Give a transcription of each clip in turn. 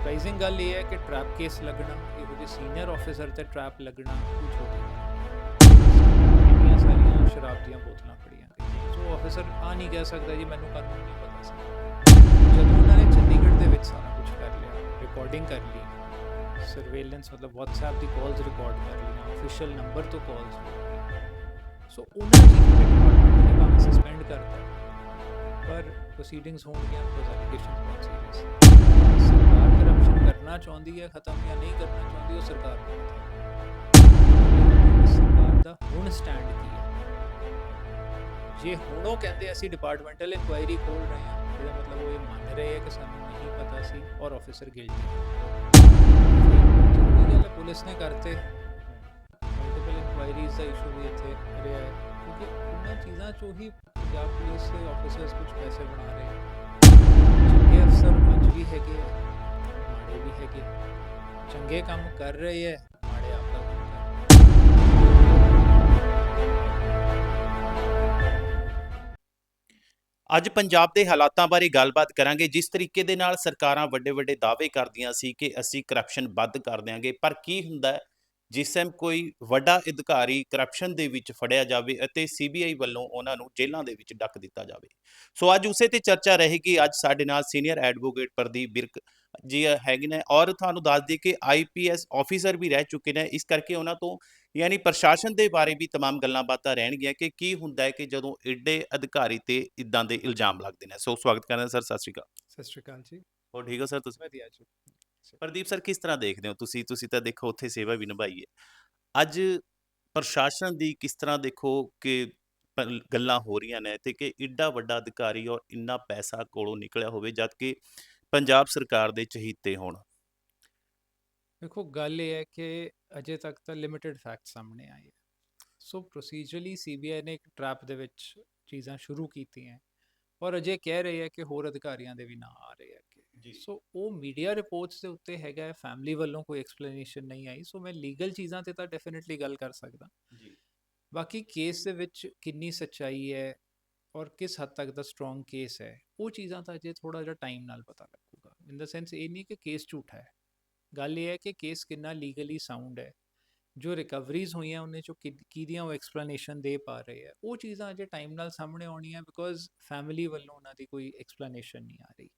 Surprising ਗੱਲ ਇਹ ਹੈ ਕਿ ਟਰੈਪ ਕੇਸ ਲੱਗਣਾ, ਇਹੋ ਜਿਹੇ ਸੀਨੀਅਰ ਆਫੀਸਰ ਤੇ ਟਰੈਪ ਲੱਗਣਾ ਕੋਈ ਛੋਟੀ ਗੱਲ ਇੰਨੀਆਂ ਸਾਰੀਆਂ ਸ਼ਰਾਬ ਦੀਆਂ ਬੋਤਲਾਂ ਫੜੀਆਂ ਗਈਆਂ। ਸੋ ਆਫੀਸਰ ਆ ਨਹੀਂ ਕਹਿ ਸਕਦਾ ਜੀ, ਮੈਨੂੰ ਕਾਨੂੰਨ ਨਹੀਂ ਪਤਾ ਸੀ। ਜਦੋਂ ਉਹਨਾਂ ਨੇ ਚੰਡੀਗੜ੍ਹ ਦੇ ਵਿੱਚ ਸਾਰਾ ਕੁਝ ਕਰ ਲਿਆ ਰਿਕਾਰਡਿੰਗ ਕਰ ਲਈ ਸਰਵੇਲੈਂਸ ਮਤਲਬ WhatsApp ਦੀ ਕਾਲਸ ਰਿਕਾਰਡ ਕਰ ਲਈਆਂ ਅਫੀਸ਼ੀਅਲ ਨੰਬਰ ਤੋਂ ਕਾਲਸ ਸੋ ਉਹਨਾਂ ਚੀਜ਼ਾਂ ਡਿਪਾਰਟਮੈਂਟ ਨੇ ਭਾਵੇਂ ਸਸਪੈਂਡ ਕਰਤਾ, ਪਰ ਪ੍ਰੋਸੀਡਿੰਗਸ ਹੋਣਗੀਆਂ ਬਿਕੋਜ਼ ਬਹੁਤ ਸੀਰੀਅਸ ਕਰਨਾ ਚਾਹੁੰਦੀ ਹੈ, ਖਤਮ ਜਾਂ ਨਹੀਂ ਕਰਨਾ ਚਾਹੁੰਦੀ, ਉਹ ਸਰਕਾਰ ਨੂੰ ਪਤਾ ਸਰਕਾਰ ਦਾ ਹੁਣ ਸਟੈਂਡ ਕੀ ਹੈ? ਜੇ ਹੁਣ ਉਹ ਕਹਿੰਦੇ ਅਸੀਂ ਡਿਪਾਰਟਮੈਂਟਲ ਇਨਕੁਆਇਰੀ ਖੋਲ ਰਹੇ ਹਾਂ ਇਹਦਾ ਮਤਲਬ ਉਹ ਇਹ ਮੰਨ ਰਹੇ ਹੈ ਕਿ ਸਾਨੂੰ ਨਹੀਂ ਪਤਾ ਸੀ ਔਰ ਆਫੀਸਰ ਗਿਲਟੀ ਜ਼ਰੂਰੀ ਗੱਲ ਪੁਲਿਸ ਨੇ ਕਰਤੇ। ਮਲਟੀਪਲ ਇਨਕੁਆਇਰੀਜ਼ ਦਾ ਇਸ਼ੂ ਵੀ ਇੱਥੇ ਰਿਹਾ ਹੈ, ਕਿਉਂਕਿ ਉਹਨਾਂ ਚੀਜ਼ਾਂ ਚੋਂ ਹੀ ਪੰਜਾਬ ਪੁਲਿਸ ਦੇ ਆਫੀਸਰਸ ਕੁਝ ਪੈਸੇ ਬਣਾ ਰਹੇ ਹੈ ਚੰਗੇ ਅਫਸਰ ਅੱਜ ਵੀ ਹੈਗੇ ਆ। ਮਾੜੇ ਵੀ ਹੈਗੇ। ਚੰਗੇ ਕੰਮ ਕਰ ਰਹੇ ਹੈ ਮਾੜੇ ਆਪਦਾ ਕੰਮ ਕਰ ਅੱਜ ਪੰਜਾਬ ਦੇ ਹਾਲਾਤਾਂ ਬਾਰੇ ਗੱਲਬਾਤ ਕਰਾਂਗੇ, ਜਿਸ ਤਰੀਕੇ ਦੇ ਨਾਲ ਸਰਕਾਰਾਂ ਵੱਡੇ ਵੱਡੇ ਦਾਅਵੇ ਕਰਦੀਆਂ ਸੀ ਕਿ ਅਸੀਂ ਕਰਪਸ਼ਨ ਬੰਦ ਕਰ ਦਿਆਂਗੇ, ਪਰ ਕੀ ਹੁੰਦਾ ਹੈ, ਜਿਸ ਟਾਈਮ ਕੋਈ ਵੱਡਾ ਅਧਿਕਾਰੀ ਕਰਪਸ਼ਨ ਦੇ ਵਿੱਚ ਫੜਿਆ ਜਾਵੇ ਅਤੇ ਸੀਬੀਆਈ ਵੱਲੋਂ ਉਹਨਾਂ ਨੂੰ ਜੇਲ੍ਹਾਂ ਦੇ ਵਿੱਚ ਡੱਕ ਦਿੱਤਾ ਜਾਵੇ। ਸੋ ਅੱਜ ਉਸੇ ਤੇ ਚਰਚਾ ਰਹੇਗੀ, ਅੱਜ ਸਾਡੇ ਨਾਲ ਸੀਨੀਅਰ ਐਡਵੋਕੇਟ ਪ੍ਰਦੀਪ ਬਿਰਕ ਜੀ ਹੈਗੇ ਨੇ ਔਰ ਤੁਹਾਨੂੰ ਦੱਸ ਦਈਏ ਕਿ ਆਈਪੀਐਸ ਆਫੀਸਰ ਵੀ ਰਹਿ ਚੁੱਕੇ ਨੇ ਇਸ ਕਰਕੇ ਉਹਨਾਂ ਤੋਂ ਯਾਨੀ ਪ੍ਰਸ਼ਾਸਨ ਦੇ ਬਾਰੇ ਵੀ तमाम ਗੱਲਾਂ ਬਾਤਾਂ ਰਹਿਣਗੀਆਂ ਕਿ ਕੀ ਹੁੰਦਾ ਹੈ ਕਿ ਜਦੋਂ ਏਡੇ ਅਧਿਕਾਰੀ ਤੇ ਇਦਾਂ ਦੇ ਇਲਜ਼ਾਮ ਲੱਗਦੇ ਨੇ ਸੋ ਸਵਾਗਤ ਕਰਦੇ ਹਾਂ ਸਰ ਸਤਿ ਸ਼੍ਰੀ ਅਕਾਲ ਸਤਿ ਸ਼੍ਰੀ ਅਕਾਲ ਜੀ ਹੋਰ ਠੀਕ ਹੋ ਸਰ ਤੁਸੀਂ ਵਧੀਆ ਜੀ ਪ੍ਰਦੀਪ ਸਰ ਕਿਸ ਤਰ੍ਹਾਂ ਦੇਖਦੇ ਹੋ ਤੁਸੀਂ ਤੁਸੀਂ ਤਾਂ ਦੇਖੋ ਉੱਥੇ ਸੇਵਾ ਵੀ ਨਿਭਾਈ ਹੈ ਅੱਜ ਪ੍ਰਸ਼ਾਸਨ ਦੀ ਕਿਸ ਤਰ੍ਹਾਂ ਦੇਖੋ ਕਿ ਪ- ਗੱਲਾਂ ਹੋ ਰਹੀਆਂ ਨੇ ਤੇ ਕਿ ਏਡਾ ਵੱਡਾ ਅਧਿਕਾਰੀ ਔਰ ਇੰਨਾ ਪੈਸਾ ਕੋਲੋਂ ਨਿਕਲਿਆ ਹੋਵੇ ਜਦ ਕਿ ਪੰਜਾਬ ਸਰਕਾਰ ਦੇ ਚਹੀਤੇ ਹੋਣ। ਦੇਖੋ ਗੱਲ ਇਹ ਹੈ ਕਿ ਅਜੇ ਤੱਕ ਤਾਂ ਲਿਮਿਟਿਡ ਫੈਕਟ ਸਾਹਮਣੇ ਆਏ ਹੈ ਸੋ ਪ੍ਰੋਸੀਜਰਲੀ ਸੀਬੀਆਈ ਨੇ ਇੱਕ ਟਰੈਪ ਦੇ ਵਿੱਚ ਚੀਜ਼ਾਂ ਸ਼ੁਰੂ ਕੀਤੀਆਂ। ਔਰ ਅਜੇ ਕਹਿ ਰਹੇ ਹੈ ਕਿ ਹੋਰ ਅਧਿਕਾਰੀਆਂ ਦੇ ਵੀ ਨਾਂ ਆ ਰਹੇ ਹੈ ਜੀ। ਸੋ ਉਹ ਮੀਡੀਆ ਰਿਪੋਰਟਸ ਦੇ ਉੱਤੇ ਹੈਗਾ ਹੈ ਫੈਮਿਲੀ ਵੱਲੋਂ ਕੋਈ ਐਕਸਪਲੇਨੇਸ਼ਨ ਨਹੀਂ ਆਈ। ਸੋ ਮੈਂ ਲੀਗਲ ਚੀਜ਼ਾਂ ਤੇ ਤਾਂ ਡੈਫੀਨਿਟਲੀ ਗੱਲ ਕਰ ਸਕਦਾ। ਜੀ। ਬਾਕੀ ਕੇਸ ਦੇ ਵਿੱਚ ਕਿੰਨੀ ਸੱਚਾਈ ਹੈ ਔਰ ਕਿਸ ਹੱਦ ਤੱਕ ਦਾ ਸਟਰੋਂਗ ਕੇਸ ਹੈ ਉਹ ਚੀਜ਼ਾਂ ਤਾਂ ਅਜੇ ਥੋੜਾ ਜਿਹਾ ਟਾਈਮ ਨਾਲ ਪਤਾ ਲੱਗੂਗਾ। ਇਨ ਦਾ ਸੈਂਸ ਇਹ ਨਹੀਂ ਕਿ ਕੇਸ ਝੂਠਾ ਹੈ। ਗੱਲ ਇਹ ਹੈ ਕਿ ਕੇਸ ਕਿੰਨਾ ਲੀਗਲੀ ਸਾਊਂਡ ਹੈ ਜੋ ਰਿਕਵਰੀਜ਼ ਹੋਈਆਂ ਉਹਨੇ ਚੋਂ ਕਿ- ਕਿਹਦੀਆਂ ਉਹ ਐਕਸਪਲੇਨੇਸ਼ਨ ਦੇ ਪਾ ਰਹੇ ਹੈ ਉਹ ਚੀਜ਼ਾਂ ਅਜੇ ਟਾਈਮ ਨਾਲ ਸਾਹਮਣੇ ਆਉਣੀਆਂ ਬਿਕੋਜ਼ ਫੈਮਿਲੀ ਵੱਲੋਂ ਉਹਨਾਂ ਦੀ ਕੋਈ ਐਕਸਪਲੇਨੇਸ਼ਨ ਨਹੀਂ ਆ ਰਹੀ।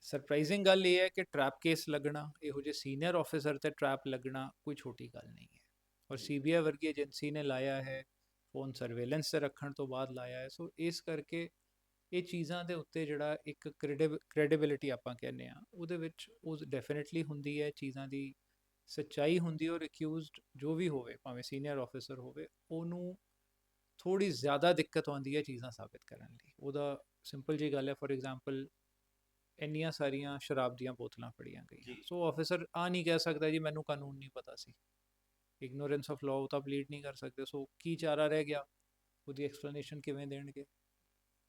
ਸਰਪ੍ਰਾਈਜ਼ਿੰਗ ਗੱਲ ਇਹ ਹੈ ਕਿ ਟਰੈਪ ਕੇਸ ਲੱਗਣਾ ਇਹੋ ਜਿਹੇ ਸੀਨੀਅਰ ਆਫੀਸਰ ਤੇ ਟਰੈਪ ਲੱਗਣਾ ਕੋਈ ਛੋਟੀ ਗੱਲ ਨਹੀਂ ਹੈ। ਔਰ ਸੀਬੀਆਈ ਵਰਗੀ ਏਜੰਸੀ ਨੇ ਲਾਇਆ ਹੈ ਫੋਨ ਸਰਵੇਲੈਂਸ ਤੇ ਰੱਖਣ ਤੋਂ ਬਾਅਦ ਲਾਇਆ ਹੈ। ਸੋ ਇਸ ਕਰਕੇ ਇਹ ਚੀਜ਼ਾਂ ਦੇ ਉੱਤੇ ਜਿਹੜਾ ਇੱਕ ਕ੍ਰੈਡੀਬਿਲਿਟੀ ਆਪਾਂ ਕਹਿੰਦੇ ਆ ਉਹਦੇ ਵਿੱਚ ਉਹ ਡੈਫੀਨਿਟਲੀ ਹੁੰਦੀ ਹੈ ਚੀਜ਼ਾਂ ਦੀ ਸੱਚਾਈ ਹੁੰਦੀ ਹੈ ਔਰ ਅਕਿਊਜ਼ਡ ਜੋ ਵੀ ਹੋਵੇ ਭਾਵੇਂ ਸੀਨੀਅਰ ਆਫੀਸਰ ਹੋਵੇ ਉਹਨੂੰ ਥੋੜੀ ਜ਼ਿਆਦਾ ਦਿੱਕਤ ਆਉਂਦੀ ਹੈ ਚੀਜ਼ਾਂ ਸਾਬਿਤ ਕਰਨ ਲਈ। ਉਹਦਾ ਸਿੰਪਲ ਜੀ ਗੱਲ ਹੈ ਫੋਰ ਐਗਜ਼ਾਮਪਲ ਇੰਨੀਆਂ ਸਾਰੀਆਂ ਸ਼ਰਾਬ ਦੀਆਂ ਬੋਤਲਾਂ ਫੜੀਆਂ ਗਈਆਂ। ਸੋ ਆਫੀਸਰ ਆ ਨਹੀਂ ਕਹਿ ਸਕਦਾ ਜੀ ਮੈਨੂੰ ਕਾਨੂੰਨ ਨਹੀਂ ਪਤਾ ਸੀ। ਇਗਨੋਰੈਂਸ ਆਫ ਲਾਅ ਤਾਂ ਪਲੀਡ ਨਹੀਂ ਕਰ ਸਕਦੇ ਸੋ ਕੀ ਚਾਰਾ ਰਹਿ ਗਿਆ ਉਹਦੀ ਐਕਸਪਲੇਨੇਸ਼ਨ ਕਿਵੇਂ ਦੇਣਗੇ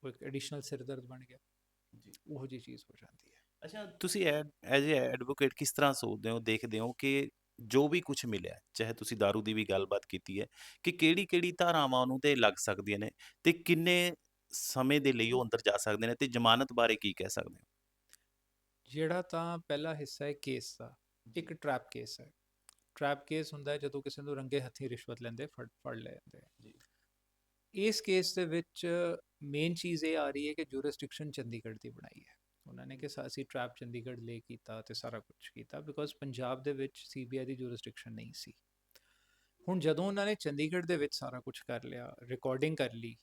ਉਹ ਇੱਕ ਐਡੀਸ਼ਨਲ ਸਿਰਦਰਦ ਬਣ ਗਿਆ ਜੀ। ਉਹੋ ਜੀ ਚੀਜ਼ ਹੋ ਜਾਂਦੀ ਹੈ ਅੱਛਾ ਤੁਸੀਂ ਐਜ਼ ਅ ਐਡਵੋਕੇਟ ਕਿਸ ਤਰ੍ਹਾਂ ਸੋਚਦੇ ਹੋ ਦੇਖਦੇ ਹੋ ਕਿ ਜੋ ਵੀ ਕੁਝ ਮਿਲਿਆ ਚਾਹੇ ਤੁਸੀਂ दारू ਦੀ ਵੀ ਗੱਲਬਾਤ ਕੀਤੀ ਹੈ ਕਿ ਕਿਹੜੀ ਕਿਹੜੀ ਧਾਰਾਵਾਂ ਉਹਨੂੰ ਤੇ ਲੱਗ ਸਕਦੀਆਂ ਨੇ ਤੇ ਕਿੰਨੇ ਸਮੇਂ ਦੇ ਲਈ ਉਹ ਅੰਦਰ ਜਾ ਸਕਦੇ ਨੇ ਤੇ ਜ਼ਮਾਨਤ ਬਾਰੇ ਕੀ ਕਹਿ ਸਕਦੇ ਹੋ ਜਿਹੜਾ ਤਾਂ ਪਹਿਲਾ ਹਿੱਸਾ ਹੈ ਕੇਸ ਦਾ ਇੱਕ ਟਰੈਪ ਕੇਸ ਹੈ ਟਰੈਪ ਕੇਸ ਹੁੰਦਾ ਹੈ ਜਦੋਂ ਕਿਸੇ ਨੂੰ ਰੰਗੇ ਹੱਥੀਂ ਰਿਸ਼ਵਤ ਲੈਂਦੇ ਫੜ ਫੜ ਲੈ ਜਾਂਦੇ ਆ। ਜੀ। ਇਸ ਕੇਸ ਦੇ ਵਿੱਚ ਮੇਨ ਚੀਜ਼ ਇਹ ਆ ਰਹੀ ਹੈ ਕਿ ਜੂਰਿਸਡਿਕਸ਼ਨ ਚੰਡੀਗੜ੍ਹ ਦੀ ਬਣਾਈ ਹੈ ਉਹਨਾਂ ਨੇ ਕਿ ਅਸੀਂ ਟਰੈਪ ਚੰਡੀਗੜ੍ਹ ਲੈ ਕੀਤਾ ਤੇ ਸਾਰਾ ਕੁਝ ਕੀਤਾ ਬਿਕੋਜ਼ ਪੰਜਾਬ ਦੇ ਵਿੱਚ ਸੀਬੀਆਈ ਦੀ ਜੂਰਿਸਡਿਕਸ਼ਨ ਨਹੀਂ ਸੀ ਹੁਣ ਜਦੋਂ ਉਹਨਾਂ ਨੇ ਚੰਡੀਗੜ੍ਹ ਦੇ ਵਿੱਚ ਸਾਰਾ ਕੁਝ ਕਰ ਲਿਆ ਰਿਕਾਰਡਿੰਗ ਕਰ ਲਈ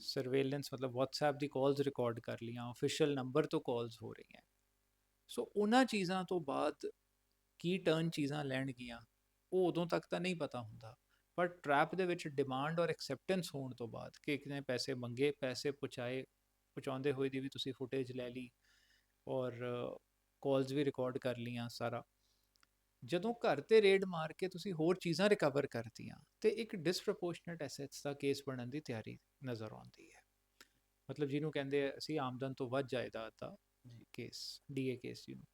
ਸਰਵੇਲੈਂਸ ਮਤਲਬ WhatsApp ਦੀ ਕਾਲਸ ਰਿਕਾਰਡ ਕਰ ਲਈਆਂ ਅਫੀਸ਼ੀਅਲ ਨੰਬਰ ਤੋਂ ਕਾਲਸ ਹੋ ਰਹੀਆਂ ਸੋ ਉਹਨਾਂ ਚੀਜ਼ਾਂ ਤੋਂ ਬਾਅਦ ਕੀ ਟਰਨ ਚੀਜ਼ਾਂ ਲੈਣਗੀਆਂ ਉਹ ਉਦੋਂ ਤੱਕ ਤਾਂ ਨਹੀਂ ਪਤਾ ਹੁੰਦਾ। ਪਰ ਟਰੈਪ ਦੇ ਵਿੱਚ ਡਿਮਾਂਡ ਔਰ ਐਕਸੈਪਟੈਂਸ ਹੋਣ ਤੋਂ ਬਾਅਦ ਕਿ ਕਿਨੇ ਪੈਸੇ ਮੰਗੇ ਪੈਸੇ ਪਹੁੰਚਾਏ ਪਹੁੰਚਾਉਂਦੇ ਹੋਏ ਦੀ ਵੀ ਤੁਸੀਂ ਫੁਟੇਜ ਲੈ ਲਈ ਔਰ ਕਾਲਸ ਵੀ ਰਿਕਾਰਡ ਕਰ ਲੀਆਂ ਸਾਰਾ। ਜਦੋਂ ਘਰ ਤੇ ਰੇਡ ਮਾਰ ਕੇ ਤੁਸੀਂ ਹੋਰ ਚੀਜ਼ਾਂ ਰਿਕਵਰ ਕਰਤੀਆਂ ਤੇ ਇੱਕ ਡਿਸਪ੍ਰੋਪੋਰਸ਼ਨੇਟ ਐਸੈਟਸ ਦਾ ਕੇਸ ਬਣਨ ਦੀ ਤਿਆਰੀ ਨਜ਼ਰ ਆਉਂਦੀ ਹੈ। ਮਤਲਬ ਜਿਹਨੂੰ ਕਹਿੰਦੇ ਅਸੀਂ ਆਮਦਨ ਤੋਂ ਵੱਧ ਜਾਇਦਾਦ ਦਾ ਕੇਸ ਡੀਏ ਕੇਸ ਜਿਹਨੂੰ।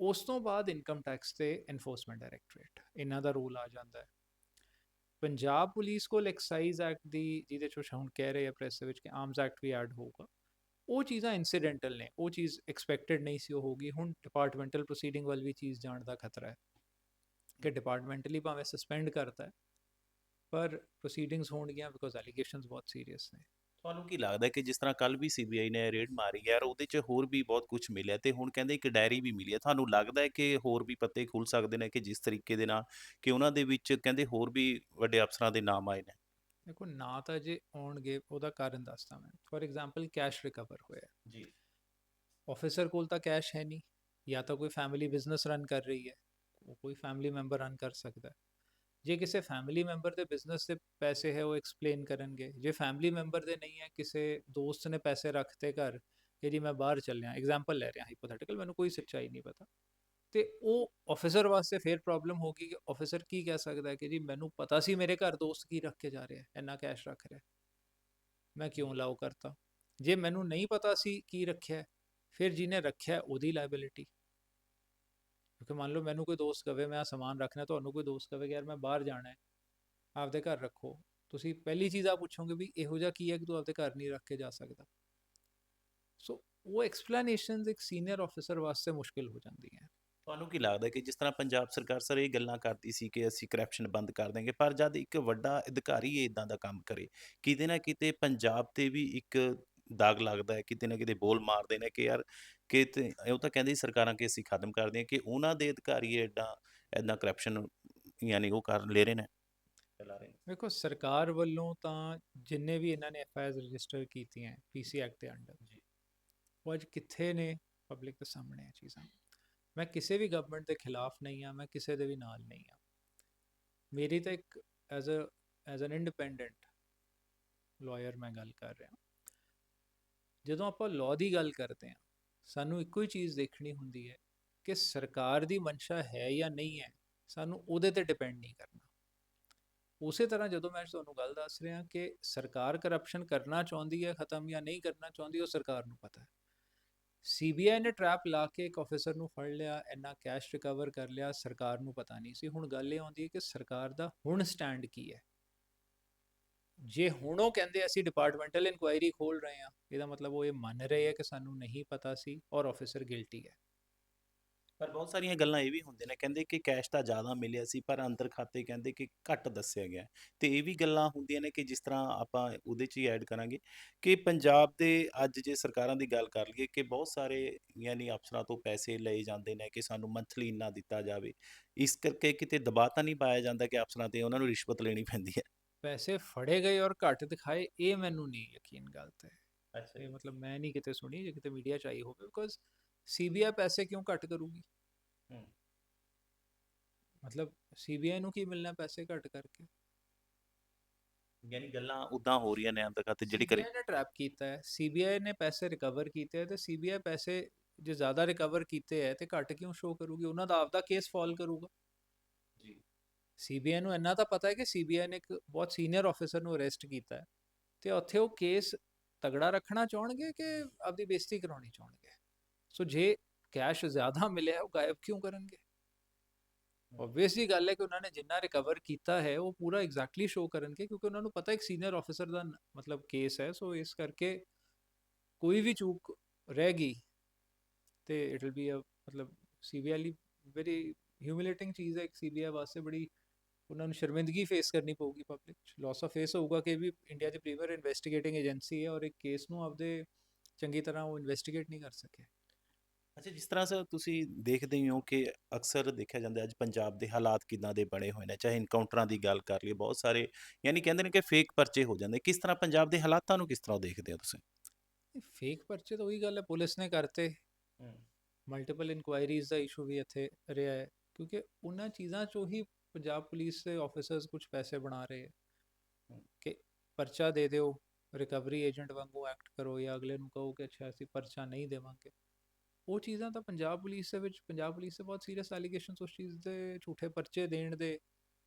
ਉਸ ਤੋਂ ਬਾਅਦ ਇਨਕਮ ਟੈਕਸ ਤੇ ਐਨਫੋਰਸਮੈਂਟ ਡਾਇਰੈਕਟੋਰੇਟ ਇਹਨਾਂ ਦਾ ਰੋਲ ਆ ਜਾਂਦਾ ਹੈ। ਪੰਜਾਬ ਪੁਲਿਸ ਕੋਲ ਐਕਸਾਈਜ਼ ਐਕਟ ਦੀ, ਜਿਹਦੇ ਚ ਹੁਣ ਕਹਿ ਰਹੇ ਆ ਪ੍ਰੈਸ ਦੇ ਵਿੱਚ ਕਿ ਆਰਮਸ ਐਕਟ ਵੀ ਐਡ ਹੋਊਗਾ, ਉਹ ਚੀਜ਼ਾਂ ਇਨਸੀਡੈਂਟਲ ਨੇ, ਉਹ ਚੀਜ਼ ਐਕਸਪੈਕਟਡ ਨਹੀਂ ਸੀ ਉਹ ਹੋਗੀ ਹੁਣ ਡਿਪਾਰਟਮੈਂਟਲ ਪ੍ਰੋਸੀਡਿੰਗ ਵੱਲ ਵੀ ਚੀਜ਼ ਜਾਣ ਦਾ ਖਤਰਾ ਹੈ। ਕਿ ਡਿਪਾਰਟਮੈਂਟਲੀ ਭਾਵੇਂ ਸਸਪੈਂਡ ਕਰਤਾ ਹੈ, ਪਰ ਪ੍ਰੋਸੀਡਿੰਗਸ ਹੋਣਗੀਆਂ ਬਿਕੋਜ਼ ਐਲੀਗੇਸ਼ਨਸ ਬਹੁਤ ਸੀਰੀਅਸ ਨੇ। ਤੁਹਾਨੂੰ ਕੀ ਲੱਗਦਾ ਹੈ ਕਿ ਜਿਸ ਤਰ੍ਹਾਂ ਕੱਲ ਵੀ ਸੀਬੀਆਈ ਨੇ ਰੇਡ ਮਾਰੀ ਯਾਰ ਉਹਦੇ 'ਚ ਹੋਰ ਵੀ ਬਹੁਤ ਕੁਝ ਮਿਲਿਆ ਤੇ ਹੁਣ ਕਹਿੰਦੇ ਇੱਕ ਡਾਇਰੀ ਵੀ ਮਿਲੀ ਹੈ ਤੁਹਾਨੂੰ ਲੱਗਦਾ ਹੈ ਕਿ ਹੋਰ ਵੀ ਪੱਤੇ ਖੁੱਲ ਸਕਦੇ ਨੇ ਕਿ ਜਿਸ ਤਰੀਕੇ ਦੇ ਨਾਲ ਕਿ ਉਹਨਾਂ ਦੇ ਵਿੱਚ ਕਹਿੰਦੇ ਹੋਰ ਵੀ ਵੱਡੇ ਅਫਸਰਾਂ ਦੇ ਨਾਮ ਆਏ ਨੇ? ਦੇਖੋ ਨਾ ਤਾਂ ਜੇ ਆਉਣਗੇ ਉਹਦਾ ਕਾਰਨ ਦੱਸਦਾ ਮੈਂ। ਫੋਰ ਐਗਜ਼ਾਮਪਲ ਕੈਸ਼ ਰਿਕਵਰ ਹੋਇਆ। ਜੀ। ਆਫੀਸਰ ਕੋਲ ਤਾਂ ਕੈਸ਼ ਹੈ ਨਹੀਂ ਜਾਂ ਤਾਂ ਕੋਈ ਫੈਮਿਲੀ ਬਿਜ਼ਨਸ ਰਨ ਕਰ ਰਹੀ ਹੈ ਉਹ ਕੋਈ ਫੈਮਿਲੀ ਮੈਂਬਰ ਰਨ ਕਰ ਸਕਦਾ ਹੈ। ਜੇ ਕਿਸੇ ਫੈਮਿਲੀ ਮੈਂਬਰ ਦੇ ਬਿਜ਼ਨਸ ਦੇ ਪੈਸੇ ਹੈ, ਉਹ ਐਕਸਪਲੇਨ ਕਰਨਗੇ। ਜੇ ਫੈਮਿਲੀ ਮੈਂਬਰ ਦੇ ਨਹੀਂ ਹੈ, ਕਿਸੇ ਦੋਸਤ ਨੇ ਪੈਸੇ ਰੱਖਤੇ ਘਰ, ਕਿ ਜੀ ਮੈਂ ਬਾਹਰ ਚੱਲਿਆ ਐਗਜ਼ਾਮਪਲ ਲੈ ਰਿਹਾ ਹਾਈਪੋਥੈਟੀਕਲ ਮੈਨੂੰ ਕੋਈ ਸੱਚਾਈ ਨਹੀਂ ਪਤਾ। ਤੇ ਉਹ ਆਫੀਸਰ ਵਾਸਤੇ ਫੇਰ ਪ੍ਰੋਬਲਮ ਹੋਗੀ ਕਿ ਆਫੀਸਰ ਕੀ ਕਹਿ ਸਕਦਾ ਹੈ ਕਿ ਜੀ ਮੈਨੂੰ ਪਤਾ ਸੀ ਮੇਰੇ ਘਰ ਦੋਸਤ ਕੀ ਰੱਖ ਕੇ ਜਾ ਰਿਹਾ ਹੈ ਇੰਨਾ ਕੈਸ਼ ਰੱਖ ਰਿਹਾ। ਮੈਂ ਕਿਉਂ ਲਾਓ ਕਰਤਾ? ਜੇ ਮੈਨੂੰ ਨਹੀਂ ਪਤਾ ਸੀ ਕੀ ਰੱਖਿਆ, ਫਿਰ ਜਿਹਨੇ ਰੱਖਿਆ, ਉਹਦੀ ਲਾਇਬਿਲਿਟੀ ਕਿਉਂਕਿ ਮੰਨ ਲਓ ਮੈਨੂੰ ਕੋਈ ਦੋਸਤ ਕਵੇ, ਮੈਂ ਆ ਸਮਾਨ ਰੱਖਣਾ, ਤੁਹਾਨੂੰ ਕੋਈ ਦੋਸਤ ਕਵੇ ਕਿ ਯਾਰ ਮੈਂ ਬਾਹਰ ਜਾਣਾ ਹੈ, ਆਪਦੇ ਘਰ ਰੱਖੋ। ਤੁਸੀਂ ਪਹਿਲੀ ਚੀਜ਼ ਆ ਪੁੱਛੋਗੇ ਵੀ ਇਹੋ ਜਿਹਾ ਕੀ ਹੈ ਕਿ ਤੂੰ ਆਪਦੇ ਘਰ ਨਹੀਂ ਰੱਖ ਕੇ ਜਾ ਸਕਦਾ। ਸੋ ਉਹ ਐਕਸਪਲੇਨੇਸ਼ਨਸ ਇੱਕ ਸੀਨੀਅਰ ਆਫੀਸਰ ਵਾਸਤੇ ਮੁਸ਼ਕਿਲ ਹੋ ਜਾਂਦੀਆਂ ਤੁਹਾਨੂੰ ਕੀ ਲੱਗਦਾ ਕਿ ਜਿਸ ਤਰ੍ਹਾਂ ਪੰਜਾਬ ਸਰਕਾਰ ਸਰ ਇਹ ਗੱਲਾਂ ਕਰਦੀ ਸੀ ਕਿ ਅਸੀਂ ਕਰਪਸ਼ਨ ਬੰਦ ਕਰ ਦੇਂਗੇ ਪਰ ਜਦ ਇੱਕ ਵੱਡਾ ਅਧਿਕਾਰੀ ਇਦਾਂ ਦਾ ਕੰਮ ਕਰੇ, ਕਿਤੇ ਨਾ ਕਿਤੇ ਪੰਜਾਬ ਤੇ ਵੀ ਇੱਕ ਦਾਗ ਲੱਗਦਾ ਹੈ ਕਿਤੇ ਨਾ ਕਿਤੇ ਬੋਲ ਮਾਰਦੇ ਨੇ ਕਿ ਯਾਰ ਕਿ ਤੇ ਉਹ ਤਾਂ ਕਹਿੰਦੇ ਸੀ ਸਰਕਾਰਾਂ ਕਿ ਅਸੀਂ ਖਤਮ ਕਰ ਦਿਆਂ ਕਿ ਉਹਨਾਂ ਦੇ ਅਧਿਕਾਰੀ ਐਡਾ ਐਦਾਂ ਕਰਪਸ਼ਨ ਯਾਨੀ ਉਹ ਕਰ ਲੈ ਰਹੇ ਨੇ ਚਲਾ ਰਹੇ ਨੇ। ਵੇਖੋ ਸਰਕਾਰ ਵੱਲੋਂ ਤਾਂ ਜਿੰਨੇ ਵੀ ਇਹਨਾਂ ਨੇ ਐਫ ਆਈ ਰਜਿਸਟਰ ਕੀਤੀਆਂ ਪੀਸੀ ਐਕਟ ਦੇ ਅੰਡਰ ਜੀ। ਉਹ ਅੱਜ ਕਿੱਥੇ ਨੇ ਪਬਲਿਕ ਦੇ ਸਾਹਮਣੇ ਇਹ ਚੀਜ਼ਾਂ? ਮੈਂ ਕਿਸੇ ਵੀ ਗਵਰਨਮੈਂਟ ਦੇ ਖਿਲਾਫ ਨਹੀਂ ਆ ਮੈਂ ਕਿਸੇ ਦੇ ਵੀ ਨਾਲ ਨਹੀਂ ਆ ਮੇਰੀ ਤਾਂ ਇੱਕ as uh as an independent lawyer ਮੈਂ ਗੱਲ ਕਰ ਰਿਹਾ ਜਦੋਂ ਆਪਾਂ ਲਾਅ ਦੀ ਗੱਲ ਕਰਦੇ ਹਾਂ, ਸਾਨੂੰ ਇੱਕੋ ਹੀ ਚੀਜ਼ ਦੇਖਣੀ ਹੁੰਦੀ ਹੈ ਕਿ ਸਰਕਾਰ ਦੀ ਮਨਸ਼ਾ ਹੈ ਜਾਂ ਨਹੀਂ ਹੈ, ਸਾਨੂੰ ਉਹਦੇ ਤੇ ਡਿਪੈਂਡ ਨਹੀਂ ਕਰਨਾ। ਉਸੇ ਤਰ੍ਹਾਂ ਜਦੋਂ ਮੈਂ ਤੁਹਾਨੂੰ ਗੱਲ ਦੱਸ ਰਿਹਾ ਕਿ ਸਰਕਾਰ ਕਰਪਸ਼ਨ ਕਰਨਾ ਚਾਹੁੰਦੀ ਹੈ ਖਤਮ ਜਾਂ ਨਹੀਂ ਕਰਨਾ ਚਾਹੁੰਦੀ, ਉਹ ਸਰਕਾਰ ਨੂੰ ਪਤਾ ਹੈ। ਸੀਬੀਆਈ ਨੇ ਟਰੈਪ ਲਾ ਕੇ ਇੱਕ ਆਫੀਸਰ ਨੂੰ ਫੜ ਲਿਆ, ਇੰਨਾ ਕੈਸ਼ ਰਿਕਵਰ ਕਰ ਲਿਆ, ਸਰਕਾਰ ਨੂੰ ਪਤਾ ਨਹੀਂ ਸੀ। ਹੁਣ ਗੱਲ ਇਹ ਆਉਂਦੀ ਹੈ ਕਿ ਸਰਕਾਰ ਦਾ ਹੁਣ ਸਟੈਂਡ ਕੀ ਹੈ? ਜੇ ਹੁਣ ਉਹ ਕਹਿੰਦੇ ਅਸੀਂ ਡਿਪਾਰਟਮੈਂਟਲ ਇਨਕੁਆਇਰੀ ਖੋਲ ਰਹੇ ਹਾਂ, ਇਹਦਾ ਮਤਲਬ ਉਹ ਇਹ ਮੰਨ ਰਹੇ ਹੈ ਕਿ ਸਾਨੂੰ ਨਹੀਂ ਪਤਾ ਸੀ ਔਰ ਆਫੀਸਰ ਗਿਲਟੀ ਹੈ ਪਰ ਬਹੁਤ ਸਾਰੀਆਂ ਗੱਲਾਂ ਇਹ ਵੀ ਹੁੰਦੀਆਂ ਨੇ, ਕਹਿੰਦੇ ਕਿ ਕੈਸ਼ ਤਾਂ ਜ਼ਿਆਦਾ ਮਿਲਿਆ ਸੀ, ਪਰ ਅੰਦਰ ਖਾਤੇ ਕਹਿੰਦੇ ਕਿ ਘੱਟ ਦੱਸਿਆ ਗਿਆ ਹੈ। ਤੇ ਇਹ ਵੀ ਗੱਲਾਂ ਹੁੰਦੀਆਂ ਨੇ ਕਿ ਜਿਸ ਤਰ੍ਹਾਂ ਆਪਾਂ ਉਹਦੇ 'ਚ ਹੀ ਐਡ ਕਰਾਂਗੇ ਕਿ ਪੰਜਾਬ ਦੇ ਅੱਜ ਜੇ ਸਰਕਾਰਾਂ ਦੀ ਗੱਲ ਕਰ ਲਈਏ ਕਿ ਬਹੁਤ ਸਾਰੇ ਯਾਨੀ ਅਫਸਰਾਂ ਤੋਂ ਪੈਸੇ ਲਏ ਜਾਂਦੇ ਨੇ ਕਿ ਸਾਨੂੰ ਮੰਥਲੀ ਇੰਨਾ ਦਿੱਤਾ ਜਾਵੇ, ਇਸ ਕਰਕੇ ਕਿਤੇ ਦਬਾਅ ਤਾਂ ਨਹੀਂ ਪਾਇਆ ਜਾਂਦਾ ਕਿ ਅਫਸਰਾਂ ਤੇ ਉਹਨਾਂ ਨੂੰ ਰਿਸ਼ਵਤ ਲੈਣੀ ਪੈਂਦੀ ਹੈ ਪੈਸੇ ਫੜੇ ਗਏ ਔਰ ਘੱਟ ਦਿਖਾਏ ਇਹ ਮੈਨੂੰ ਨਹੀਂ ਯਕੀਨ ਗੱਲ ਤੇ। ਅੱਛਾ। ਇਹ ਮਤਲਬ ਮੈਂ ਨਹੀਂ ਕਿਤੇ ਸੁਣੀ ਜੇ ਕਿਤੇ ਮੀਡੀਆ ਚ ਆਈ ਹੋਵੇ ਬਿਕੋਜ਼ ਸੀਬੀਆਈ ਪੈਸੇ ਕਿਉਂ ਘੱਟ ਕਰੂਗੀ? ਹੂੰ। ਮਤਲਬ ਸੀਬੀਆਈ ਨੂੰ ਕੀ ਮਿਲਣਾ ਪੈਸੇ ਘੱਟ ਕਰਕੇ? ਯਾਨੀ ਗੱਲਾਂ ਉਦਾਂ ਹੋ ਰਹੀਆਂ ਨੇ ਅੰਦਰ ਖਾਤੇ ਜਿਹੜੀ ਕਰੇ ਨੇ ਟਰੈਪ ਕੀਤਾ ਹੈ। ਸੀਬੀਆਈ ਨੇ ਪੈਸੇ ਰਿਕਵਰ ਕੀਤੇ ਹੈ ਤੇ ਸੀਬੀਆਈ ਪੈਸੇ ਜੇ ਜ਼ਿਆਦਾ ਰਿਕਵਰ ਕੀਤੇ ਹੈ ਤੇ ਘੱਟ ਕਿਉਂ ਸ਼ੋ ਕਰੂਗੀ? ਉਹਨਾਂ ਦਾ ਆਪਦਾ ਕੇਸ ਫਾਲ ਕਰੂਗਾ। ਸੀਬੀਆਈ ਨੂੰ ਇੰਨਾ ਤਾਂ ਪਤਾ ਹੈ ਕਿ ਸੀਬੀਆਈ ਨੇ ਇੱਕ ਬਹੁਤ ਸੀਨੀਅਰ ਆਫੀਸਰ ਨੂੰ ਅਰੈਸਟ ਕੀਤਾ ਹੈ ਤੇ ਉੱਥੇ ਉਹ ਕੇਸ ਤਗੜਾ ਰੱਖਣਾ ਚਾਹਣਗੇ ਕਿ ਆਪਦੀ ਬੇਇੱਜ਼ਤੀ ਕਰਾਉਣੀ ਚਾਹਣਗੇ? ਸੋ ਜੇ ਕੈਸ਼ ਜ਼ਿਆਦਾ ਮਿਲਿਆ ਉਹ ਗਾਇਬ ਕਿਉਂ ਕਰਨਗੇ? ਆਬਵੀਅਸਲੀ ਗੱਲ ਹੈ ਕਿ ਉਹਨਾਂ ਨੇ ਜਿੰਨਾ ਰਿਕਵਰ ਕੀਤਾ ਹੈ ਉਹ ਪੂਰਾ ਐਗਜ਼ੈਕਟਲੀ ਸ਼ੋ ਕਰਨਗੇ ਕਿਉਂਕਿ ਉਹਨਾਂ ਨੂੰ ਪਤਾ ਇੱਕ ਸੀਨੀਅਰ ਆਫੀਸਰ ਦਾ ਮਤਲਬ ਕੇਸ ਹੈ ਸੋ ਇਸ ਕਰਕੇ ਕੋਈ ਵੀ ਚੂਕ ਰਹਿ ਗਈ ਤੇ ਇਟ ਵਿਲ ਬੀ ਅ ਮਤਲਬ ਸੀਬੀਆਈ ਲਈ ਵੈਰੀ ਹਿਊਮਿਲੇਟਿੰਗ ਚੀਜ਼ ਹੈ ਇੱਕ ਸੀਬੀਆਈ ਵਾਸਤੇ ਬੜੀ ਉਹਨਾਂ ਨੂੰ ਸ਼ਰਮਿੰਦਗੀ ਫੇਸ ਕਰਨੀ ਪਊਗੀ ਪਬਲਿਕ ਚ। ਲਾਸ ਆਫ ਫੇਸ ਹੋਊਗਾ ਕਿ ਵੀ ਇੰਡੀਆ ਦੀ ਪ੍ਰੀਮੀਅਰ ਇਨਵੈਸਟੀਗੇਟਿੰਗ ਏਜੰਸੀ ਹੈ ਔਰ ਇੱਕ ਕੇਸ ਨੂੰ ਆਪਦੇ ਚੰਗੀ ਤਰ੍ਹਾਂ ਉਹ ਇਨਵੈਸਟੀਗੇਟ ਨਹੀਂ ਕਰ ਸਕੇ ਅੱਛਾ ਜਿਸ ਤਰ੍ਹਾਂ ਸਰ ਤੁਸੀਂ ਦੇਖਦੇ ਹੀ ਕਿ ਅਕਸਰ ਦੇਖਿਆ ਜਾਂਦਾ ਅੱਜ ਪੰਜਾਬ ਦੇ ਹਾਲਾਤ ਕਿਦਾਂ ਦੇ ਬਣੇ ਹੋਏ ਨੇ ਚਾਹੇ ਇਨਕਾਊਂਟਰਾਂ ਦੀ ਗੱਲ ਕਰ ਲਈਏ ਬਹੁਤ ਸਾਰੇ ਯਾਨੀ ਕਹਿੰਦੇ ਨੇ ਕਿ ਫੇਕ ਪਰਚੇ ਹੋ ਜਾਂਦੇ। ਕਿਸ ਤਰ੍ਹਾਂ ਪੰਜਾਬ ਦੇ ਹਾਲਾਤਾਂ ਨੂੰ ਕਿਸ ਤਰ੍ਹਾਂ ਦੇਖਦੇ ਹੋ ਤੁਸੀਂ? ਫੇਕ ਪਰਚੇ ਤਾਂ ਉਹੀ ਗੱਲ ਹੈ ਪੁਲਿਸ ਨੇ ਕਰਤੇ। ਮਲਟੀਪਲ ਇਨਕੁਆਇਰੀਜ਼ ਦਾ ਇਸ਼ੂ ਵੀ ਇੱਥੇ ਰਿਹਾ ਹੈ ਕਿਉਂਕਿ ਉਹਨਾਂ ਚੀਜ਼ਾਂ ਚੋਂ ਹੀ ਪੰਜਾਬ ਪੁਲਿਸ ਦੇ ਆਫੀਸਰਸ ਕੁਝ ਪੈਸੇ ਬਣਾ ਰਹੇ ਹੈ। ਕਿ ਪਰਚਾ ਦੇ ਦਿਓ ਰਿਕਵਰੀ ਏਜੰਟ ਵਾਂਗੂ ਐਕਟ ਕਰੋ ਜਾਂ ਅਗਲੇ ਨੂੰ ਕਹੋ ਕਿ ਅੱਛਾ ਅਸੀਂ ਪਰਚਾ ਨਹੀਂ ਦੇਵਾਂਗੇ। ਉਹ ਚੀਜ਼ਾਂ ਤਾਂ ਪੰਜਾਬ ਪੁਲਿਸ ਦੇ ਵਿੱਚ ਪੰਜਾਬ ਪੁਲਿਸ ਦੇ ਬਹੁਤ ਸੀਰੀਅਸ ਐਲੀਗੇਸ਼ਨਸ ਉਸ ਚੀਜ਼ ਦੇ ਝੂਠੇ ਪਰਚੇ ਦੇਣ ਦੇ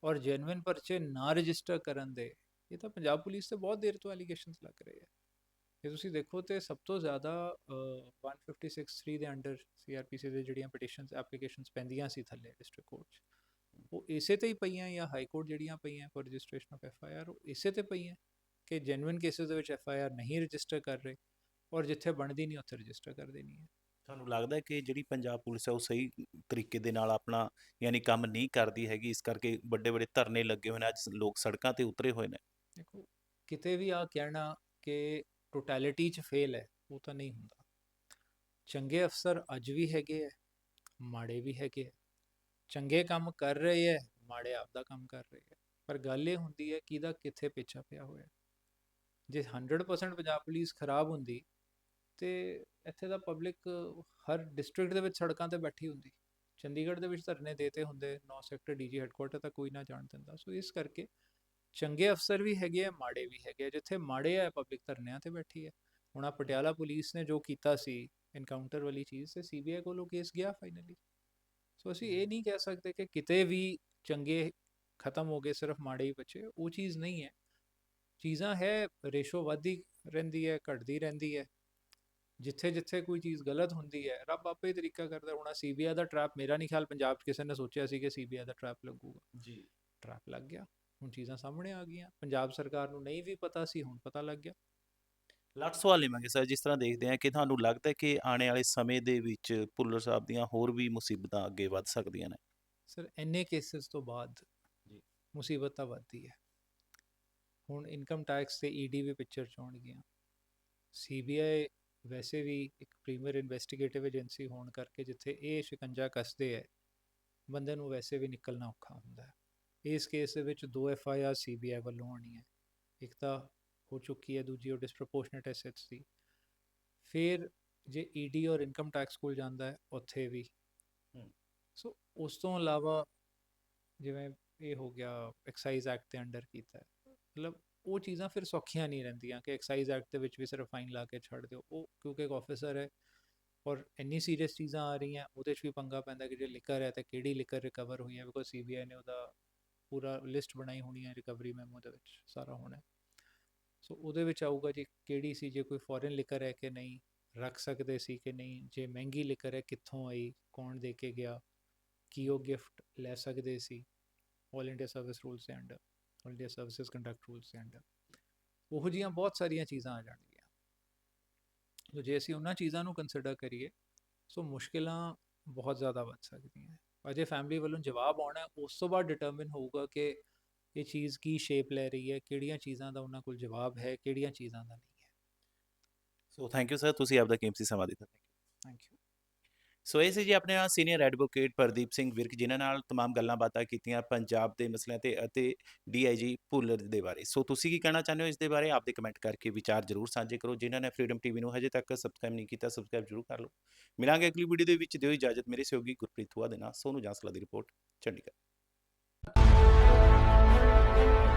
ਔਰ ਜੈਨੂਇਨ ਪਰਚੇ ਨਾ ਰਜਿਸਟਰ ਕਰਨ ਦੇ। ਇਹ ਤਾਂ ਪੰਜਾਬ ਪੁਲਿਸ ਤੇ ਬਹੁਤ ਦੇਰ ਤੋਂ ਐਲੀਗੇਸ਼ਨਸ ਲੱਗ ਰਹੇ ਹੈ। ਜੇ ਤੁਸੀਂ ਦੇਖੋ ਤੇ ਸਭ ਤੋਂ ਜ਼ਿਆਦਾ ਅਹ, 1563 ਦੇ ਅੰਡਰ ਸੀਆਰਪੀਸੀ ਦੇ ਜਿਹੜੀਆਂ ਪਟੀਸ਼ਨਸ ਐਪਲੀਕੇਸ਼ਨਸ ਪੈਂਦੀਆਂ ਸੀ ਥੱਲੇ ਡਿਸਟ੍ਰਿਕਟ ਕੋਰਟ 'ਚ। ਉਹ ਇਸੇ ਤੇ ਹੀ ਪਈਆਂ ਜਾਂ ਹਾਈ ਕੋਰਟ ਜਿਹੜੀਆਂ ਪਈਆਂ for registration of F I R ਉਹ ਇਸੇ ਤੇ ਪਈਆਂ ਕਿ ਜੈਨੂਇਨ ਕੇਸਿਸ ਦੇ ਵਿੱਚ ਐਫ ਆਈ ਆਰ ਨਹੀਂ ਰਜਿਸਟਰ ਕਰ ਰਹੇ ਔਰ ਜਿੱਥੇ ਬਣਦੀ ਨਹੀਂ ਉੱਥੇ ਰਜਿਸਟਰ ਕਰ ਦੇਣੀ ਹੈ। ਤੁਹਾਨੂੰ ਲੱਗਦਾ ਹੈ ਕਿ ਜਿਹੜੀ ਪੰਜਾਬ ਪੁਲਿਸ ਹੈ ਉਹ ਸਹੀ ਤਰੀਕੇ ਦੇ ਨਾਲ ਆਪਣਾ ਯਾਨੀ ਕੰਮ ਨਹੀਂ ਕਰਦੀ ਹੈਗੀ ਇਸ ਕਰਕੇ ਵੱਡੇ ਵੱਡੇ ਧਰਨੇ ਲੱਗੇ ਹੋਏ ਨੇ ਅੱਜ ਲੋਕ ਸੜਕਾਂ ਤੇ ਉਤਰੇ ਹੋਏ ਨੇ? ਦੇਖੋ ਕਿਤੇ ਵੀ ਆ ਕਹਿਣਾ ਕਿ ਟੋਟੈਲਿਟੀ 'ਚ ਫੇਲ ਹੈ ਉਹ ਤਾਂ ਨਹੀਂ ਹੁੰਦਾ। ਚੰਗੇ ਅਫਸਰ ਅੱਜ ਵੀ ਹੈਗੇ ਹੈ ਮਾੜੇ ਵੀ ਹੈਗੇ ਹੈ। ਚੰਗੇ ਕੰਮ ਕਰ ਰਹੇ ਹੈ ਮਾੜੇ ਆਪਦਾ ਕੰਮ ਕਰ ਰਹੇ ਹੈ ਪਰ ਗੱਲ ਇਹ ਹੁੰਦੀ ਹੈ ਕਿ ਇਹਦਾ ਕਿੱਥੇ ਪਿੱਛਾ ਪਿਆ ਹੋਇਆ। ਜੇ 100% ਪੰਜਾਬ ਪੁਲਿਸ ਖਰਾਬ ਹੁੰਦੀ, ਤੇ ਇੱਥੇ ਦਾ ਪਬਲਿਕ ਹਰ ਡਿਸਟ੍ਰਿਕਟ ਦੇ ਵਿੱਚ ਸੜਕਾਂ ਤੇ ਬੈਠੀ ਹੁੰਦੀ। ਚੰਡੀਗੜ੍ਹ ਦੇ ਵਿੱਚ ਧਰਨੇ ਦੇਤੇ ਹੁੰਦੇ 9 ਸੈਕਟਰ ਡੀਜੀ ਹੈੱਡਕੁਆਰਟਰ ਤੱਕ ਕੋਈ ਨਾ ਜਾਣ ਦਿੰਦਾ। ਸੋ ਇਸ ਕਰਕੇ ਚੰਗੇ ਅਫਸਰ ਵੀ ਹੈਗੇ ਆ ਮਾੜੇ ਵੀ ਹੈਗੇ ਆ ਜਿੱਥੇ ਮਾੜੇ ਆ ਪਬਲਿਕ ਧਰਨਿਆਂ ਤੇ ਬੈਠੀ ਹੈ ਹੁਣ ਆ ਪਟਿਆਲਾ ਪੁਲਿਸ ਨੇ ਜੋ ਕੀਤਾ ਸੀ ਇਨਕਾਊਂਟਰ ਵਾਲੀ ਚੀਜ਼ ਤੇ ਸੀਬੀਆਈ ਕੋਲੋਂ ਕੇਸ ਗਿਆ ਫਾਈਨਲੀ ਸੋ ਅਸੀਂ ਇਹ ਨਹੀਂ ਕਹਿ ਸਕਦੇ ਕਿ ਕਿਤੇ ਵੀ ਚੰਗੇ ਖਤਮ ਹੋ ਗਏ ਸਿਰਫ ਮਾੜੇ ਹੀ ਬਚੇ ਉਹ ਚੀਜ਼ ਨਹੀਂ ਹੈ ਚੀਜ਼ਾਂ ਹੈ ਰੇਸ਼ੋ ਵੱਧਦੀ ਰਹਿੰਦੀ ਹੈ ਘਟਦੀ ਰਹਿੰਦੀ ਹੈ ਜਿੱਥੇ ਜਿੱਥੇ ਕੋਈ ਚੀਜ਼ ਗਲਤ ਹੁੰਦੀ ਹੈ ਰੱਬ ਆਪੇ ਹੀ ਤਰੀਕਾ ਕਰਦਾ ਹੁਣ ਸੀਬੀਆਈ ਦਾ ਟਰੈਪ ਮੇਰਾ ਨਹੀਂ ਖਿਆਲ ਪੰਜਾਬ 'ਚ ਕਿਸੇ ਨੇ ਸੋਚਿਆ ਸੀ ਕਿ ਸੀਬੀਆਈ ਦਾ ਟਰੈਪ ਲੱਗੂਗਾ ਜੀ ਟਰੈਪ ਲੱਗ ਗਿਆ ਹੁਣ ਚੀਜ਼ਾਂ ਸਾਹਮਣੇ ਆ ਗਈਆਂ ਪੰਜਾਬ ਸਰਕਾਰ ਨੂੰ ਨਹੀਂ ਵੀ ਪਤਾ ਸੀ ਹੁਣ ਪਤਾ ਲੱਗ ਗਿਆ ਲੱਖ ਸਵਾਲ ਲਵਾਂਗੇ ਸਰ ਜਿਸ ਤਰ੍ਹਾਂ ਦੇਖਦੇ ਹਾਂ ਕਿ ਤੁਹਾਨੂੰ ਲੱਗਦਾ ਹੈ ਕਿ ਆਉਣ ਵਾਲੇ ਸਮੇਂ ਦੇ ਵਿੱਚ ਭੁੱਲਰ ਸਾਹਿਬ ਦੀਆਂ ਹੋਰ ਵੀ ਮੁਸੀਬਤਾਂ ਅੱਗੇ ਵੱਧ ਸਕਦੀਆਂ ਨੇ? ਸਰ ਇੰਨੇ ਕੇਸਿਸ ਤੋਂ ਬਾਅਦ ਜੀ। ਮੁਸੀਬਤ ਤਾਂ ਵੱਧਦੀ ਹੈ। ਹੁਣ ਇਨਕਮ ਟੈਕਸ ਤੇ ਈਡੀ ਵੀ ਪਿਕਚਰ ਚ ਆਉਣਗੀਆਂ। ਸੀਬੀਆਈ ਵੈਸੇ ਵੀ ਇੱਕ ਪ੍ਰੀਮੀਅਰ ਇਨਵੈਸਟੀਗੇਟਿਵ ਏਜੰਸੀ ਹੋਣ ਕਰਕੇ ਜਿੱਥੇ ਇਹ ਸ਼ਿਕੰਜਾ ਕੱਸਦੇ ਹੈ ਬੰਦੇ ਨੂੰ ਵੈਸੇ ਵੀ ਨਿਕਲਣਾ ਔਖਾ ਹੁੰਦਾ ਹੈ। ਇਸ ਕੇਸ ਦੇ ਵਿੱਚ ਦੋ ਐਫ ਆਈ ਆਰ ਸੀਬੀਆਈ ਵੱਲੋਂ ਹੋਣੀ ਹੈ। ਇੱਕ ਤਾਂ ਹੋ ਚੁੱਕੀ ਹੈ ਦੂਜੀ ਉਹ ਡਿਸਪ੍ਰੋਪੋਰਸ਼ਨੇਟ ਐਸੈਟਸ ਦੀ ਫਿਰ ਜੇ ਈਡੀ ਔਰ ਇਨਕਮ ਟੈਕਸ ਕੋਲ ਜਾਂਦਾ ਹੈ ਉੱਥੇ ਵੀ। ਸੋ ਉਸ ਤੋਂ ਇਲਾਵਾ ਜਿਵੇਂ ਇਹ ਹੋ ਗਿਆ ਐਕਸਾਈਜ਼ ਐਕਟ ਦੇ ਅੰਡਰ ਕੀਤਾ ਮਤਲਬ ਉਹ ਚੀਜ਼ਾਂ ਫਿਰ ਸੌਖੀਆਂ ਨਹੀਂ ਰਹਿੰਦੀਆਂ ਕਿ ਐਕਸਾਈਜ਼ ਐਕਟ ਦੇ ਵਿੱਚ ਵੀ ਸਿਰਫ ਫਾਈਨ ਲਾ ਕੇ ਛੱਡ ਦਿਓ ਉਹ ਕਿਉਂਕਿ ਇੱਕ ਆਫੀਸਰ ਹੈ ਔਰ ਇੰਨੀ ਸੀਰੀਅਸ ਚੀਜ਼ਾਂ ਆ ਰਹੀਆਂ ਉਹਦੇ 'ਚ ਵੀ ਪੰਗਾ ਪੈਂਦਾ ਕਿ ਜੇ ਲਿਕਰ ਹੈ ਤਾਂ ਕਿਹੜੀ ਲਿਕਰ ਰਿਕਵਰ ਹੋਈ ਹੈ ਬਿਕੋਜ਼ ਸੀਬੀਆਈ ਨੇ ਉਹਦਾ ਪੂਰਾ ਲਿਸਟ ਬਣਾਈ ਹੋਣੀ ਹੈ ਰਿਕਵਰੀ ਮੈਮੋ ਦੇ ਵਿੱਚ ਸਾਰਾ ਹੋਣਾ ਹੈ। ਸੋ ਉਹਦੇ ਵਿੱਚ ਆਊਗਾ ਜੀ ਕਿਹੜੀ ਸੀ, ਜੇ ਕੋਈ ਫੋਰਨ ਲਿਕਰ ਹੈ ਕਿ ਨਹੀਂ, ਰੱਖ ਸਕਦੇ ਸੀ ਕਿ ਨਹੀਂ, ਜੇ ਮਹਿੰਗੀ ਲਿਕਰ ਹੈ, ਕਿੱਥੋਂ ਆਈ, ਕੌਣ ਦੇ ਕੇ ਗਿਆ, ਕੀ ਉਹ ਗਿਫਟ ਲੈ ਸਕਦੇ ਸੀ ਆਲ ਇੰਡੀਆ ਸਰਵਿਸ ਰੂਲਸ ਦੇ under all India services conduct rules ਦੇ ਅੰਡਰ ਉਹੋ ਜਿਹੀਆਂ ਬਹੁਤ ਸਾਰੀਆਂ ਚੀਜ਼ਾਂ ਆ ਜਾਣਗੀਆਂ। ਸੋ ਜੇ ਅਸੀਂ ਉਹਨਾਂ ਚੀਜ਼ਾਂ ਨੂੰ ਕੰਸਿਡਰ ਕਰੀਏ ਸੋ ਮੁਸ਼ਕਿਲਾਂ ਬਹੁਤ ਜ਼ਿਆਦਾ ਵੱਧ ਸਕਦੀਆਂ। ਅਜੇ ਫੈਮਿਲੀ ਵੱਲੋਂ ਜਵਾਬ ਆਉਣਾ, ਉਸ ਤੋਂ ਬਾਅਦ ਡਿਟਰਮਿਨ ਹੋਊਗਾ ਕਿ ਇਹ ਚੀਜ਼ ਕੀ ਸ਼ੇਪ ਲੈ ਰਹੀ ਹੈ ਕਿਹੜੀਆਂ ਚੀਜ਼ਾਂ ਦਾ ਉਹਨਾਂ ਕੋਲ ਜਵਾਬ ਹੈ ਕਿਹੜੀਆਂ ਚੀਜ਼ਾਂ ਦਾ ਨਹੀਂ ਹੈ। ਸੋ ਥੈਂਕ ਯੂ ਸਰ ਤੁਸੀਂ ਆਪਦਾ ਕੀਮਤੀ ਸਮਾਂ ਦਿੱਤਾ। ਥੈਂਕ ਯੂ ਸੋ ਇਹ ਸੀ ਜੀ ਆਪਣੇ ਸੀਨੀਅਰ ਐਡਵੋਕੇਟ ਪ੍ਰਦੀਪ ਸਿੰਘ ਵਿਰਕ ਜਿਨ੍ਹਾਂ ਨਾਲ तमाम ਗੱਲਾਂ ਬਾਤਾਂ ਕੀਤੀਆਂ ਪੰਜਾਬ ਦੇ ਮਸਲਿਆਂ ਤੇ ਅਤੇ ਡੀਆਈਜੀ ਭੁੱਲਰ ਦੇ ਬਾਰੇ। ਸੋ ਤੁਸੀਂ ਕੀ ਕਹਿਣਾ ਚਾਹੁੰਦੇ ਹੋ ਇਸ ਦੇ ਬਾਰੇ? ਆਪਦੇ ਕਮੈਂਟ ਕਰਕੇ ਵਿਚਾਰ ਜ਼ਰੂਰ ਸਾਂਝੇ ਕਰੋ। ਜਿਨ੍ਹਾਂ ਨੇ ਫ੍ਰੀडम ਟੀਵੀ ਨੂੰ ਹਜੇ ਤੱਕ ਸਬਸਕ੍ਰਾਈਬ ਨਹੀਂ ਕੀਤਾ ਸਬਸਕ੍ਰਾਈਬ ਜ਼ਰੂਰ ਕਰ ਲਓ। ਮਿਲਾਂਗੇ ਅਗਲੀ ਵੀਡੀਓ ਦੇ ਵਿੱਚ। ਦਿਓ ਇਜਾਜ਼ਤ ਮੇਰੇ ਸਹਿਯੋਗੀ ਗੁਰਪ੍ਰੀਤ ਹੁਆ ਦੇ ਨਾਲ। ਸੋਨੂ ਜਾਂਸਲਾ ਦੀ ਰਿਪੋਰਟ ਚੰਡੀਗੜ੍ਹ। thank you